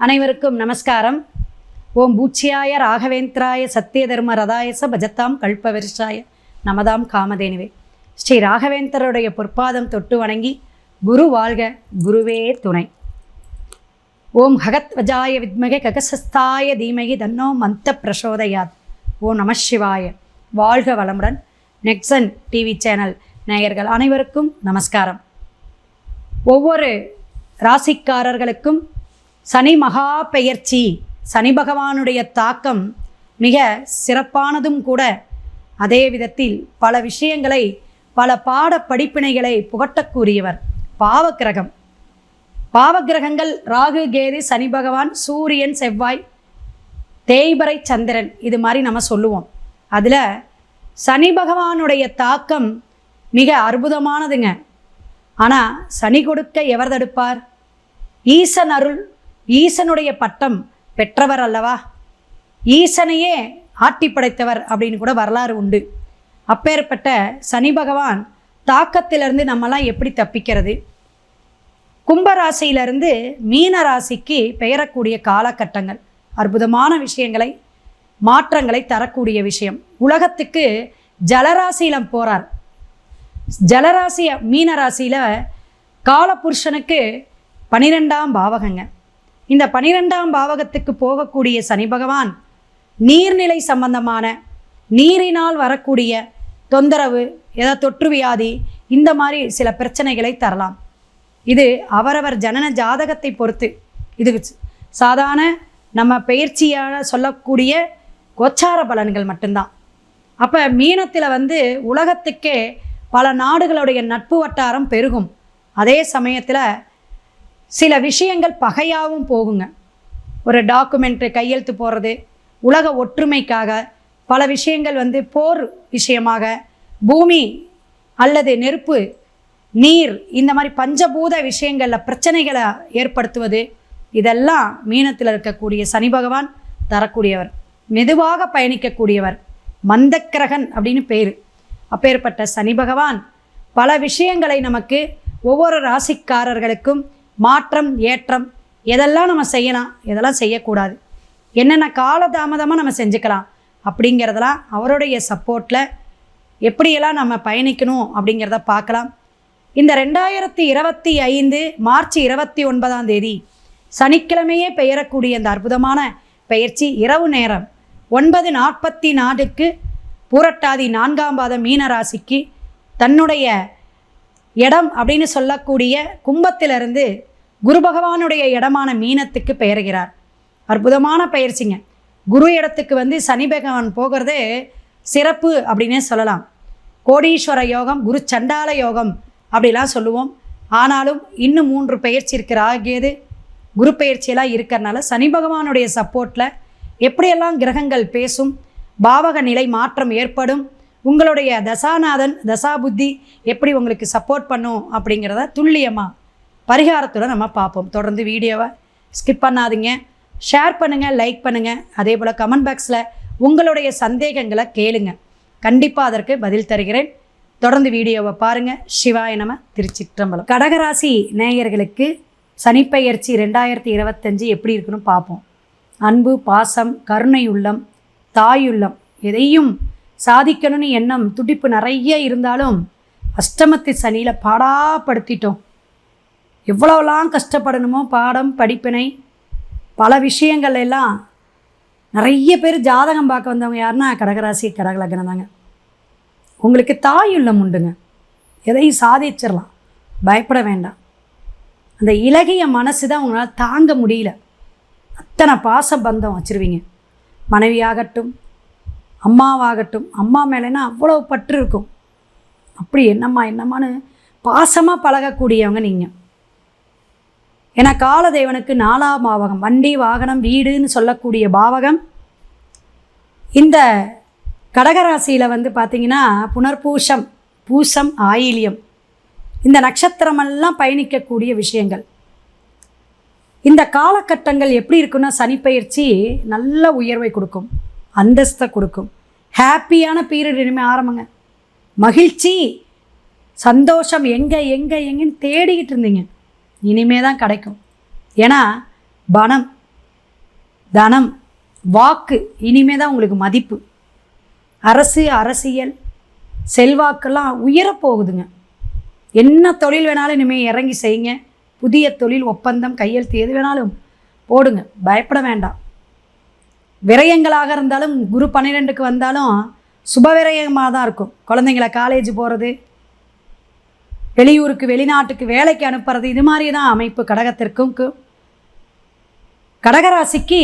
அனைவருக்கும் நமஸ்காரம். ஓம் பூச்சியாய ராகவேந்திராய சத்திய தர்ம ரதாயச பஜத்தாம் கல்பவரிஷாய நமதாம் காமதேனுவே. ஸ்ரீ ராகவேந்தருடைய பொற்பாதம் தொட்டு வணங்கி குரு வாழ்க குருவே துணை. ஓம் ஹகத்வஜாய வித்மகே ககசஸ்தாய தீமகி தன்னோ மந்த பிரசோதயாத். ஓம் நம சிவாய. வாழ்க வளமுடன். நெக்ஸன் டிவி சேனல் நேயர்கள் அனைவருக்கும் நமஸ்காரம். ஒவ்வொரு ராசிக்காரர்களுக்கும் சனி மகா பெயர்ச்சி. சனி பகவானுடைய தாக்கம் மிக சிறப்பானதும் கூட. அதே விதத்தில் பல விஷயங்களை பல பாட படிப்பினைகளை புகட்டக்கூடியவர் பாவக்கிரகம். பாவக்கிரகங்கள் ராகு கேது சனி பகவான் சூரியன் செவ்வாய் தேய்பறை சந்திரன் இது மாதிரி நம்ம சொல்லுவோம். அதில் சனி பகவானுடைய தாக்கம் மிக அற்புதமானதுங்க. ஆனால் சனி கொடுக்க எவர் தடுப்பார்? ஈசன் அருள் ஈசனுடைய பட்டம் பெற்றவர் அல்லவா? ஈசனையே ஆட்டி படைத்தவர் அப்படின்னு கூட வரலாறு உண்டு. அப்பேற்பட்ட சனி பகவான் தாக்கத்திலிருந்து நம்மலாம் எப்படி தப்பிக்கிறது? கும்பராசியிலிருந்து மீன ராசிக்கு பெயரக்கூடிய காலகட்டங்கள் அற்புதமான விஷயங்களை மாற்றங்களை தரக்கூடிய விஷயம். உலகத்துக்கு ஜலராசியிலம் போகிறார் ஜலராசி மீன ராசியில் காலபுருஷனுக்கு பனிரெண்டாம் பாவகங்க. இந்த பனிரெண்டாம் பாவகத்துக்கு போகக்கூடிய சனி பகவான் நீர்நிலை சம்பந்தமான நீரினால் வரக்கூடிய தொந்தரவு ஏதாவது தொற்று வியாதி இந்த மாதிரி சில பிரச்சனைகளை தரலாம். இது அவரவர் ஜனன ஜாதகத்தை பொறுத்து. இது சாதாரண நம்ம பயிற்சியாக சொல்லக்கூடிய கோச்சார பலன்கள் மட்டும்தான். அப்போ மீனத்தில் வந்து உலகத்துக்கே பல நாடுகளுடைய நட்பு வட்டாரம் பெருகும். அதே சமயத்தில் சில விஷயங்கள் பகையாகவும் போகுங்க. ஒரு டாக்குமெண்ட்டு கையெழுத்து போடுறது உலக ஒற்றுமைக்காக பல விஷயங்கள் வந்து போர் விஷயமாக பூமி அல்லது நெருப்பு நீர் இந்த மாதிரி பஞ்சபூத விஷயங்களில் பிரச்சனைகளை ஏற்படுத்துவது இதெல்லாம் மீனத்தில் இருக்கக்கூடிய சனி பகவான் தரக்கூடியவர். மெதுவாக பயணிக்கக்கூடியவர். மந்தக்கிரகன் அப்படின்னு பேர். அப்பேற்பட்ட சனி பகவான் பல விஷயங்களை நமக்கு ஒவ்வொரு ராசிக்காரர்களுக்கும் மாற்றம் ஏற்றம் எதெல்லாம் நம்ம செய்யலாம் எதெல்லாம் செய்யக்கூடாது என்னென்ன காலதாமதமாக நம்ம செஞ்சுக்கலாம் அப்படிங்கிறதெல்லாம் அவருடைய சப்போர்ட்டில் எப்படியெல்லாம் நம்ம பயணிக்கணும் அப்படிங்கிறத பார்க்கலாம். இந்த ரெண்டாயிரத்தி இருபத்தி ஐந்து மார்ச் இருபத்தி ஒன்பதாம் தேதி சனிக்கிழமையே பெயரக்கூடிய இந்த அற்புதமான பயிற்சி இரவு நேரம் ஒன்பது நாற்பத்தி நாலுக்கு பூரட்டாதி நான்காம் பாதம் மீனராசிக்கு தன்னுடைய இடம் அப்படின்னு சொல்லக்கூடிய கும்பத்திலிருந்து குரு பகவானுடைய இடமான மீனத்துக்கு பெயர்கிறார். அற்புதமான பயிற்சிங்க குரு இடத்துக்கு வந்து சனி பகவான் போகிறதே சிறப்பு அப்படின்னே சொல்லலாம். கோடீஸ்வர யோகம் குரு சண்டால யோகம் அப்படிலாம் சொல்லுவோம். ஆனாலும் இன்னும் மூன்று பயிற்சி இருக்கிற ஆகியது குரு பயிற்சியெல்லாம் இருக்கிறனால சனி பகவானுடைய சப்போர்ட்டில் எப்படியெல்லாம் கிரகங்கள் பேசும் பாவக நிலை மாற்றம் ஏற்படும் உங்களுடைய தசாநாதன் தசாபுத்தி எப்படி உங்களுக்கு சப்போர்ட் பண்ணும் அப்படிங்கிறத துல்லியமாக பரிகாரத்துடன் நம்ம பார்ப்போம். தொடர்ந்து வீடியோவை ஸ்கிப் பண்ணாதீங்க. ஷேர் பண்ணுங்கள் லைக் பண்ணுங்கள் அதே போல் கமெண்ட் பாக்ஸில் உங்களுடைய சந்தேகங்களை கேளுங்க. கண்டிப்பாக அதற்கு பதில் தருகிறேன். தொடர்ந்து வீடியோவை பாருங்கள் சிவாய நம திருச்சிற்றம்பலம். கடகராசி நேயர்களுக்கு சனிப்பெயர்ச்சி ரெண்டாயிரத்தி இருபத்தஞ்சு எப்படி இருக்குன்னு பார்ப்போம். அன்பு பாசம் கருணை உள்ளம் தாயுள்ளம் எதையும் சாதிக்கணும்னு எண்ணம் துடிப்பு நிறைய இருந்தாலும் அஷ்டமத்தை சனியில் பாடாப்படுத்திட்டோம். எவ்வளோலாம் கஷ்டப்படணுமோ பாடம் படிப்பினை பல விஷயங்கள் எல்லாம் நிறைய பேர் ஜாதகம் பார்க்க வந்தவங்க யாருன்னா கடகராசி கடகலக்கணம் தாங்க உங்களுக்கு தாயுள்ளம் உண்டுங்க. எதையும் சாதிச்சிடலாம். பயப்பட வேண்டாம். அந்த இலகிய மனசு தான் உங்களால் தாங்க முடியல. அத்தனை பாச பந்தம் வச்சுருவீங்க. மனைவியாகட்டும் அம்மாவாகட்டும் அம்மா மேலேனா அவ்வளோ பற்று இருக்கும். அப்படி என்னம்மா என்னம்மான்னு பாசமாக பழகக்கூடியவங்க நீங்கள் ஏன்னா காலதேவனுக்கு நாலாம் பாவகம் வண்டி வாகனம் வீடுன்னு சொல்லக்கூடிய பாவகம். இந்த கடகராசியில் வந்து பார்த்திங்கன்னா புனர்பூஷம் பூசம் ஆயிலியம். இந்த நட்சத்திரமெல்லாம் பயணிக்கக்கூடிய விஷயங்கள். இந்த காலகட்டங்கள் எப்படி இருக்குன்னா சனிப்பயிற்சி நல்ல உயர்வை கொடுக்கும். அந்தஸ்தை கொடுக்கும். ஹாப்பியான பீரியட் இனிமேல் ஆரம்பங்க. மகிழ்ச்சி சந்தோஷம் எங்கே எங்கே எங்கேன்னு தேடிக்கிட்டு இருந்தீங்க. இனிமே தான் கிடைக்கும். ஏன்னா பணம் தனம் வாக்கு இனிமே தான் உங்களுக்கு மதிப்பு. அரசு அரசியல் செல்வாக்கெல்லாம் உயரப்போகுதுங்க. என்ன தொழில் வேணாலும் இனிமேல் இறங்கி செய்யுங்க. புதிய தொழில் ஒப்பந்தம் கையெழுத்து எது வேணாலும் போடுங்க. பயப்பட வேண்டாம். விரயங்களாக இருந்தாலும் குரு பன்னிரெண்டுக்கு வந்தாலும் சுப விரயமாக தான் இருக்கும். குழந்தைங்கள காலேஜ் போகிறது வெளியூருக்கு வெளிநாட்டுக்கு வேலைக்கு அனுப்புறது இது மாதிரி தான் அமைப்பு கடகத்திற்கும் கு- கடகராசிக்கு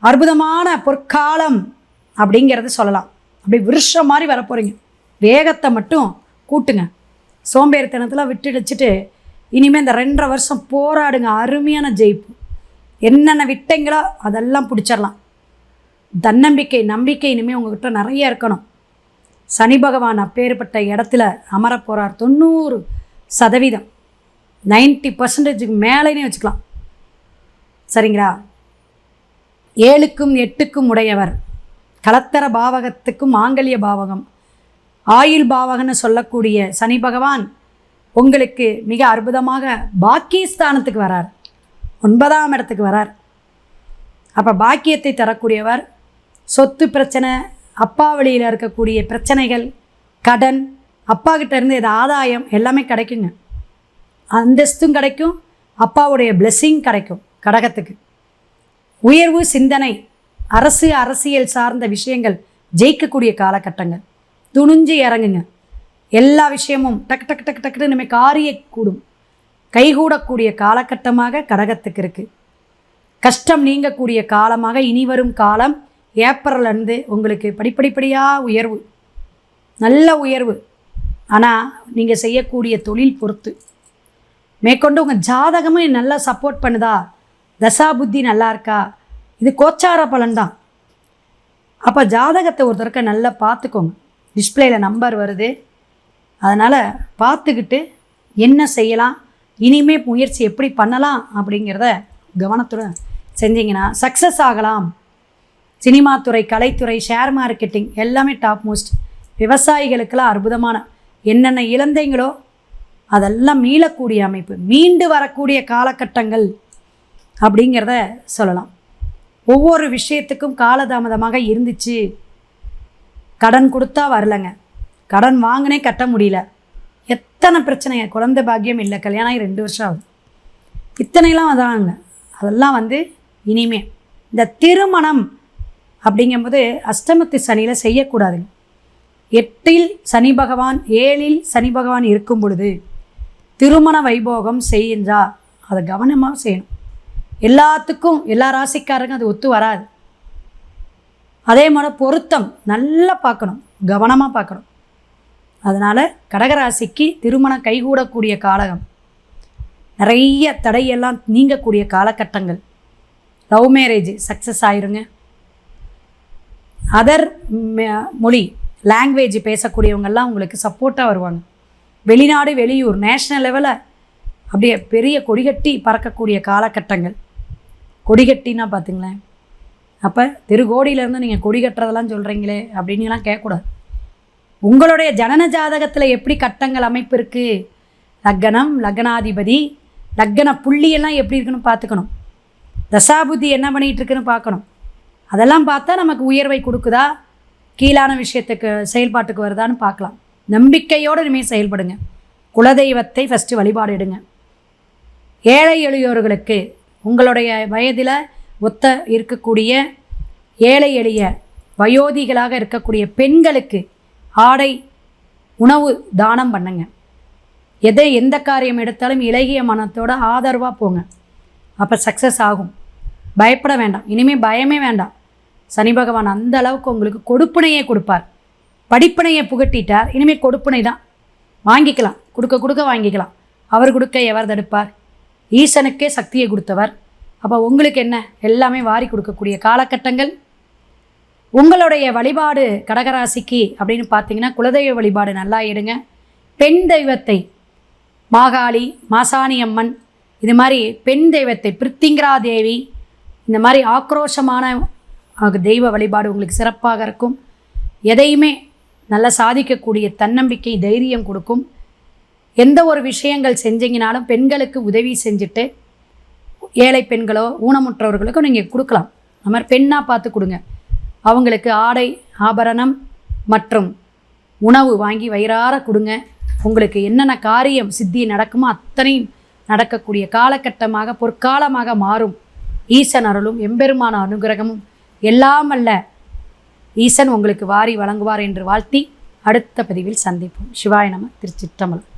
அற்புதமான பொற்காலம் அப்படிங்கிறது சொல்லலாம். அப்படி விருஷம் மாதிரி வரப்போகிறீங்க வேகத்தை மட்டும் கூட்டுங்க. சோம்பேறித்தனத்தில் விட்டு வச்சுட்டு இனிமேல் இந்த ரெண்டரை வருஷம் போராடுங்க. அருமையான ஜெயிப்பு. என்னென்ன விட்டீங்களோ அதெல்லாம் பிடிச்சிடலாம். தன்னம்பிக்கை நம்பிக்கை இனிமேல் உங்ககிட்ட நிறைய இருக்கணும். சனி பகவான் அப்பேற்பட்ட இடத்துல அமரப் போகிறார் தொண்ணூறு சதவீதம். நைன்ட்டி பர்சன்டேஜுக்கு மேலேனே வச்சுக்கலாம். சரிங்களா? ஏழுக்கும் எட்டுக்கும் உடையவர். கலத்தர பாவகத்துக்கும் மாங்கல்ய பாவகம். ஆயுள் பாவகன்னு சொல்லக்கூடிய சனி பகவான் உங்களுக்கு மிக அற்புதமாக பாக்கியஸ்தானத்துக்கு வரார். ஒன்பதாம் இடத்துக்கு வரார். அப்போ பாக்கியத்தை தரக்கூடியவர் சொத்து பிரச்சனை அப்பா வழியில் இருக்கக்கூடிய பிரச்சனைகள் கடன் அப்பா கிட்டேருந்து இது ஆதாயம் எல்லாமே கிடைக்குங்க. அந்தஸ்தும் கிடைக்கும் அப்பாவுடைய பிளெஸ்ஸிங் கிடைக்கும் கடகத்துக்கு. உயர்வு சிந்தனை அரசு அரசியல் சார்ந்த விஷயங்கள் ஜெயிக்கக்கூடிய காலகட்டங்கள். துணிஞ்சு இறங்குங்க. எல்லா விஷயமும் டக்கு டக்கு டக்கு டக்குன்னு இனிமேல் காரிய கூடும். கைகூடக்கூடிய காலகட்டமாக கடகத்துக்கு இருக்குது கஷ்டம் நீங்கக்கூடிய காலமாக இனி வரும் காலம் ஏப்ரல்லேருந்து உங்களுக்கு படிப்படிப்படியாக உயர்வு. நல்ல உயர்வு. ஆனால் நீங்கள் செய்யக்கூடிய தொழில் பொறுத்து. மேற்கொண்டு உங்கள் ஜாதகமும் நல்லா சப்போர்ட் பண்ணுதா? தசா புத்தி நல்லா இருக்கா? இது கோச்சார பலன் தான் அப்போ ஜாதகத்தை ஒரு நல்லா பார்த்துக்கோங்க. டிஸ்பிளேயில் நம்பர் வருது. அதனால் பார்த்துக்கிட்டு என்ன செய்யலாம்? இனிமே முயற்சி எப்படி பண்ணலாம்? அப்படிங்கிறத கவனத்துடன் செஞ்சிங்கன்னா சக்ஸஸ் ஆகலாம். சினிமா துறை கலைத்துறை ஷேர் மார்க்கெட்டிங் எல்லாமே டாப் மோஸ்ட் விவசாயிகளுக்கெல்லாம் அற்புதமான. என்னென்ன இழந்தைங்களோ அதெல்லாம் மீளக்கூடிய அமைப்பு மீண்டு வரக்கூடிய காலகட்டங்கள் அப்படிங்கிறத சொல்லலாம். ஒவ்வொரு விஷயத்துக்கும் காலதாமதமாக இருந்துச்சு. கடன் கொடுத்தா வரலங்க. கடன் வாங்கினே கட்ட முடியல. எத்தனை பிரச்சனைங்க குழந்தை பாக்கியம் இல்லை கல்யாணம் ஆகி ரெண்டு வருஷம் ஆகுது. இத்தனைலாம் அதாங்க. அதெல்லாம் வந்து இனிமே. இந்த திருமணம் அப்படிங்கும்போது அஷ்டமத்து சனியில் செய்யக்கூடாதுங்க எட்டில் சனி பகவான் ஏழில் சனி பகவான் இருக்கும் பொழுது திருமண வைபோகம் செய்யின்றா அதை கவனமாக செய்யணும். எல்லாத்துக்கும் எல்லா ராசிக்காரங்க அது ஒத்து வராது. அதே மாதிரி பொருத்தம் நல்லா பார்க்கணும். கவனமாக பார்க்கணும். அதனால் கடகராசிக்கு திருமணம் கைகூடக்கூடிய காலகம். நிறைய தடையெல்லாம் நீங்கக்கூடிய காலகட்டங்கள். லவ் மேரேஜ் சக்ஸஸ் ஆயிருங்க. அதர் மொழி லாங்குவேஜ் பேசக்கூடியவங்கெல்லாம் உங்களுக்கு சப்போர்ட்டாக வருவாங்க. வெளிநாடு வெளியூர் நேஷ்னல் லெவலில் அப்படியே பெரிய கொடிகட்டி பறக்கக்கூடிய காலகட்டங்கள். கொடிகட்டினா பார்த்துங்களேன் அப்போ திருகோடியிலேருந்து நீங்கள் கொடி கட்டுறதெல்லாம் சொல்கிறீங்களே அப்படின்னுலாம் கேட்கக்கூடாது. உங்களுடைய ஜனன ஜாதகத்தில் எப்படி கட்டங்கள் அமைப்பு இருக்குது லக்னம் லக்னாதிபதி லக்ன புள்ளியெல்லாம் எப்படி இருக்குன்னு பார்த்துக்கணும் தசாபுத்தி என்ன பண்ணிகிட்டு இருக்குன்னு பார்க்கணும் அதெல்லாம் பார்த்தா நமக்கு உயர்வை கொடுக்குதா? கீழான விஷயத்துக்கு செயல்பாட்டுக்கு வருதான்னு பார்க்கலாம். நம்பிக்கையோடு இனிமேல் செயல்படுங்க. குலதெய்வத்தை ஃபஸ்ட்டு வழிபாடு எடுங்க ஏழை எளியோர்களுக்கு உங்களுடைய வயதில் ஒத்த இருக்கக்கூடிய ஏழை எளிய வயோதிகளாக இருக்கக்கூடிய பெண்களுக்கு ஆடை உணவு தானம் பண்ணுங்க. எதை எந்த காரியம் எடுத்தாலும் இலகிய மனத்தோட ஆதரவாக போங்க. அப்போ சக்ஸஸ் ஆகும். பயப்பட வேண்டாம். இனிமேல் பயமே வேண்டாம். சனி பகவான் அந்த அளவுக்கு உங்களுக்கு கொடுப்பினையே கொடுப்பார். படிப்பினையை புகட்டிட்டார். இனிமேல் கொடுப்பினை தான். வாங்கிக்கலாம். கொடுக்க கொடுக்க வாங்கிக்கலாம். அவர் கொடுக்க எவர் தடுப்பார்? ஈசனுக்கே சக்தியை கொடுத்தவர். அப்போ உங்களுக்கு என்ன? எல்லாமே வாரி கொடுக்கக்கூடிய காலகட்டங்கள். உங்களுடைய வழிபாடு கடகராசிக்கு அப்படின்னு பார்த்தீங்கன்னா குலதெய்வ வழிபாடு நல்லா எடுங்க. பெண் தெய்வத்தை மாகாளி மாசாணி அம்மன் இது மாதிரி பெண் தெய்வத்தை பிரித்திங்கரா தேவி இந்த மாதிரி ஆக்ரோஷமான ஆக தெய்வ வழிபாடு உங்களுக்கு சிறப்பாக இருக்கும். எதையுமே நல்லா சாதிக்கக்கூடிய தன்னம்பிக்கை தைரியம் கொடுக்கும். எந்த ஒரு விஷயங்கள் செஞ்சீங்கனாலும் பெண்களுக்கு உதவி செஞ்சுட்டு ஏழை பெண்களோ ஊனமுற்றவர்களுக்கோ நீங்கள் கொடுக்கலாம். அந்த மாதிரி பெண்ணாக பார்த்து கொடுங்க. அவங்களுக்கு ஆடை ஆபரணம் மற்றும் உணவு வாங்கி வயிறார கொடுங்க. உங்களுக்கு என்னென்ன காரியம் சித்தி நடக்குமோ அத்தனையும் நடக்கக்கூடிய காலகட்டமாக பொற்காலமாக மாறும். ஈசன் அருளும் எம்பெருமான அனுகிரகமும் எல்லாம் அல்ல. ஈசன் உங்களுக்கு வாரி வழங்குவார் என்று வாழ்த்தி அடுத்த பதிவில் சந்திப்போம். சிவாய நம திருச்சிற்றம்பலம்.